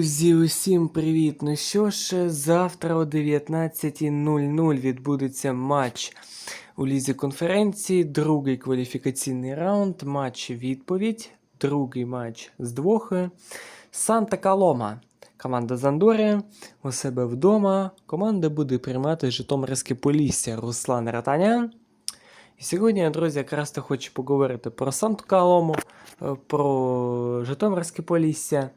Друзі, усім привіт! Ну що ж, завтра о 19.00 відбудеться матч у лізі конференції, другий кваліфікаційний раунд, матч відповідь, другий матч з двох. Санта Колома. Команда з Андори у себе вдома. Команда буде приймати Житомирське Полісся Руслан Ратанян. І сьогодні, друзі, якраз хочу поговорити про Санту Колому, е, про Житомирське Полісся.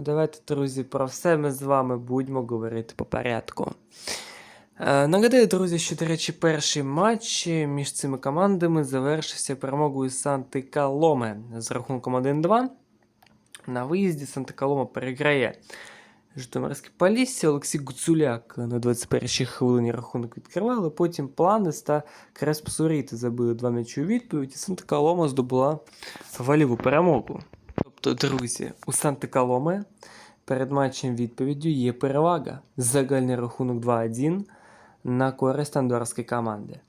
Давайте, друзі, про все ми з вами будемо говорити по порядку. Е, Нагадаю, друзі, що, до речі, перший матч між цими командами завершився перемогою Санти Коломи з рахунком 1-2. На виїзді Санта Колома переграє Житомирське Полісся. Олексій Гуцуляк на 21-й хвилині рахунок відкривали. Потім Планес та Креспо Суріти забили два м'ячі у відповідь, і Санта Колома здобула валіву перемогу. Тобто, друзі, у Санта Коломи перед матчем відповіддю є перевага. Загальний рахунок 2-1 на користь андорської команди.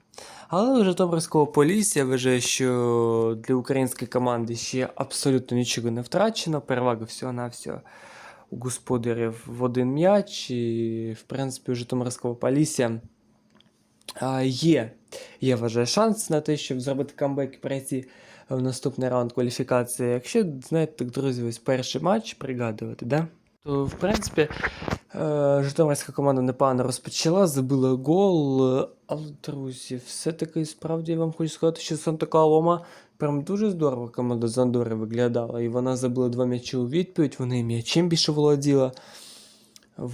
Але у Житомирського Полісся вважає, що для української команди ще абсолютно нічого не втрачено. Перевага всього-навсього у господарів в один м'яч. І, в принципі, у Житомирського Полісся є, я вважаю, шанс на те, щоб зробити камбек і пройти в наступний раунд кваліфікації. Якщо, знаєте, так, друзі, ось перший матч пригадувати, да? то, в принципі, е, Житомирська команда непогано розпочала, забила гол. Але, друзі, все-таки справді я вам хочу сказати, що Санта Колома прям дуже здорово команда з Андори виглядала. І вона забила два м'ячі у відповідь, вона і м'ячем більше володіла.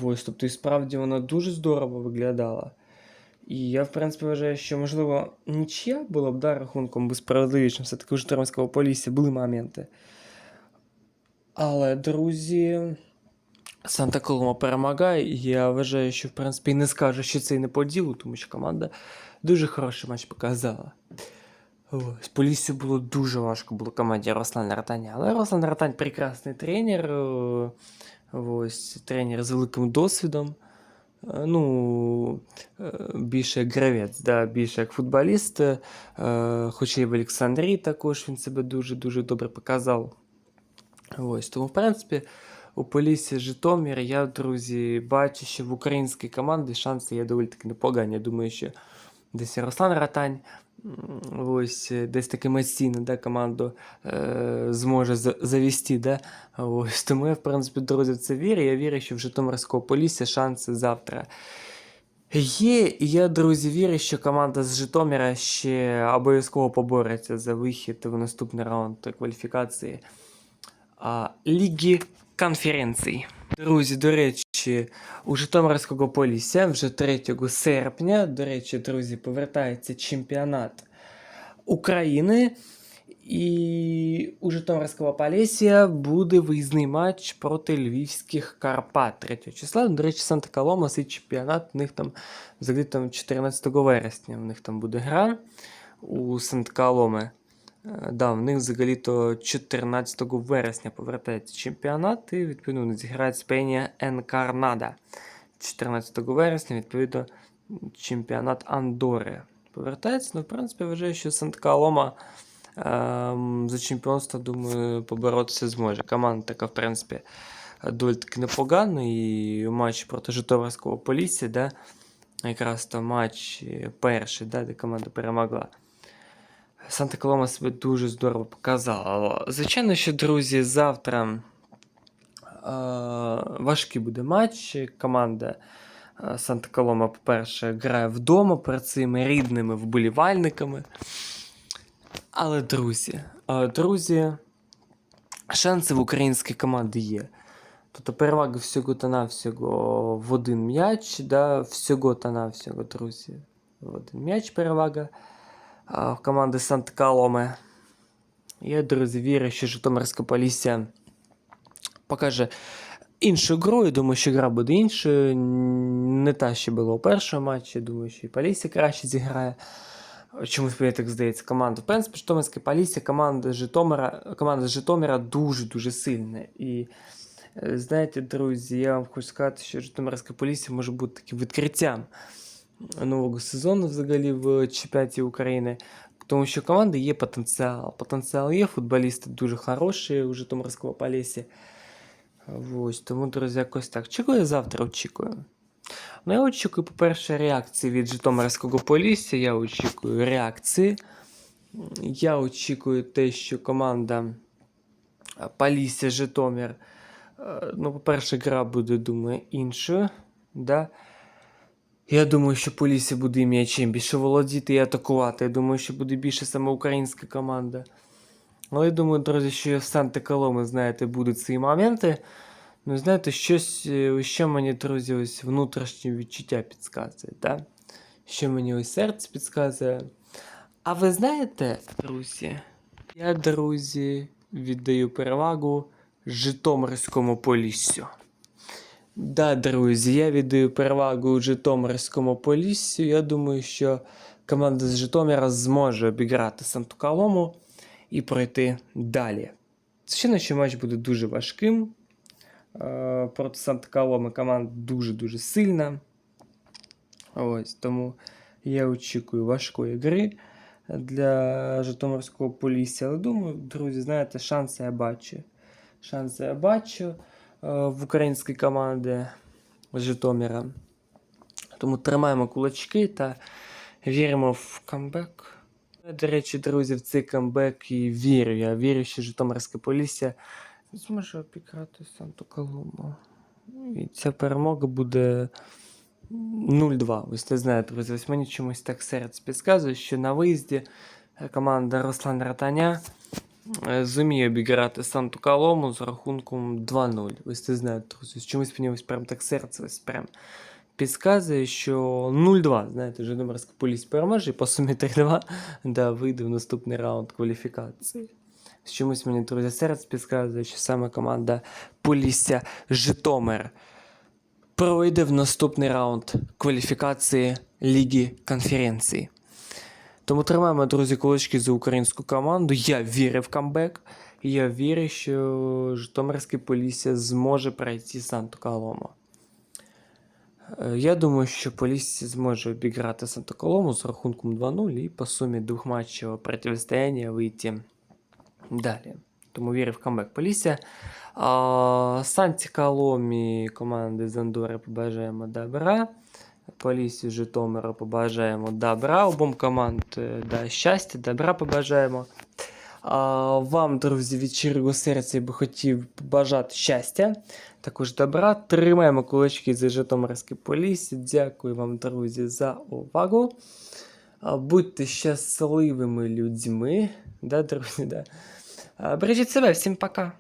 Ось, тобто, і справді вона дуже здорово виглядала. І я, в принципі, вважаю, що, можливо, нічия була б да, рахунком би справедливішим. Все-таки у Житомирського полісся були моменти. Але, друзі, Санта Колома перемагає, і я вважаю, що, в принципі, не скаже, що це і не по ділу, тому що команда дуже хороший матч показала. Ось, Поліссю було дуже важко було команді Руслана Ратаня. Але Руслан Ратань прекрасний тренер. е, Ось, тренер з великим досвідом. Е, Ну, е, більше як гравець, да, більше як футболіст. Е, Хоча і в Олександрії також він себе дуже-дуже добре показав. Ось, тому, в принципі, у Полісі Житомир я, друзі, бачу, що в українській команді шанси є доволі таки непогані. Я думаю, що десь Руслан Ратань, ось, е, десь таки емоційно да, команду е, зможе за- завести. Да? Ось, тому я, в принципі, друзі, в це вірю. Я вірю, що в Житомирського Полісся шанси завтра Є, і я, друзі, вірю, що команда з Житомира ще обов'язково побореться за вихід в наступний раунд кваліфікації а, Ліги конференцій. Друзі, до речі, у Житомирського Полісся вже 3 серпня, до речі, друзі, повертається чемпіонат України. І у Житомирського Полісся буде виїзний матч проти львівських Карпат 3 числа. До речі, Санта Колома цей чемпіонат у них там взагалі там 14 вересня. У них там буде гра у Санта Коломи. Е, Да, в них взагалі-то 14 вересня повертається чемпіонат, і відповідно вони зіграють з Пенія Енкарнада. 14 вересня, відповідно, чемпіонат Андори повертається. Ну, в принципі, вважаю, що Санта Колома ем, за чемпіонство, думаю, поборотися зможе. Команда така, в принципі, доволі таки непогана. І матч проти Житомирського Полісся, да, якраз то матч перший, да, де команда перемогла. Санта Колома себе дуже здорово показала. Звичайно, що, друзі, завтра е, важкий буде матч. Команда е, Санта Колома, по-перше, грає вдома перед своїми рідними вболівальниками. Але, друзі, е, друзі, шанси в українській команди є. Тобто перевага всього та навсього в один м'яч, да, всього та навсього, друзі. В один м'яч перевага команди Санта Коломи. Я, друзі, вірю, що Житомирська Полісся покаже іншу гру. Я думаю, що гра буде іншою. Не та, що була у першому матчі. Думаю, що і Полісся краще зіграє. Чомусь мені так здається, команда. В принципі, Житомирська Полісся, команда Житомира, команда Житомира дуже-дуже сильна. І е, знаєте, друзі, я вам хочу сказати, що Житомирська Полісся може бути таким відкриттям нового сезону взагалі в чемпіонаті України. Тому що команди є потенціал. Потенціал є, футболісти дуже хороші у Житомирського Полісся. Ось, тому, друзі, якось так. Чого я завтра очікую? Ну, я очікую, по-перше, реакції від Житомирського Полісся. Я очікую реакції. Я очікую те, що команда Полісся Житомир. е, Ну, по-перше, гра буде, думаю, іншою. Да? Я думаю, що Полісся буде м'ячем більше володіти і атакувати. Я думаю, що буде більше саме українська команда. Але я думаю, друзі, що і в Санта Коломи, знаєте, будуть ці моменти. Ну, знаєте, щось, е, що мені, друзі, ось внутрішнє відчуття підказує, так? Що мені ось серце підказує. А ви знаєте, друзі, я, друзі, віддаю перевагу Житомирському Поліссю. Да, друзі, я віддаю перевагу Житомирському Поліссю. Я думаю, що команда з Житомира зможе обіграти Санту Колому і пройти далі. Звичайно, що матч буде дуже важким. Е, Проти Санта Коломи команда дуже-дуже сильна. Ось, тому я очікую важкої гри для Житомирського Полісся. Але думаю, друзі, знаєте, шанси я бачу. Шанси я бачу в українській команді Житомира. Тому тримаємо кулачки та віримо в камбек. До речі, друзі, в цей камбек і вірю. Я вірю, що Житомирське Полісся зможе обіграти Санту Колумбу. І ця перемога буде 0-2. Ось не знаю, друзі. Ось мені чомусь так серце підказує, що на виїзді е, команда Руслан Ратаня е, зуміє обіграти Санту Колому з рахунком 2-0. Ось не знаю, друзі. Чомусь мені ось прям так серце ось прям підказує, що 0-2. Знаєте, Житомирська Поліс переможе і по сумі 3-2 да, вийде в наступний раунд кваліфікації. З чомусь мені, друзі, серце підказує, що саме команда Полісся Житомир пройде в наступний раунд кваліфікації Ліги конференції. Тому тримаємо, друзі, кулачки за українську команду. Я вірю в камбек. І я вірю, що Житомирське Полісся зможе пройти Санту Колому. Е, Я думаю, що Полісся зможе обіграти Санту Колому з рахунком 2-0 і по сумі двохматчевого протистояння вийти далі. Тому вірю в камбек Полісся. Санті Коломі команди з Андори побажаємо добра. Полісі Житомира побажаємо добра. Обом команд е, да, щастя, добра побажаємо. А, вам, друзі, від щирого серця я би хотів побажати щастя, також добра. Тримаємо кулачки за Житомирське Полісся. Дякую вам, друзі, за увагу. Будьте щасливими людьми. Да, друзі, да. Бережіть себе, всім пока.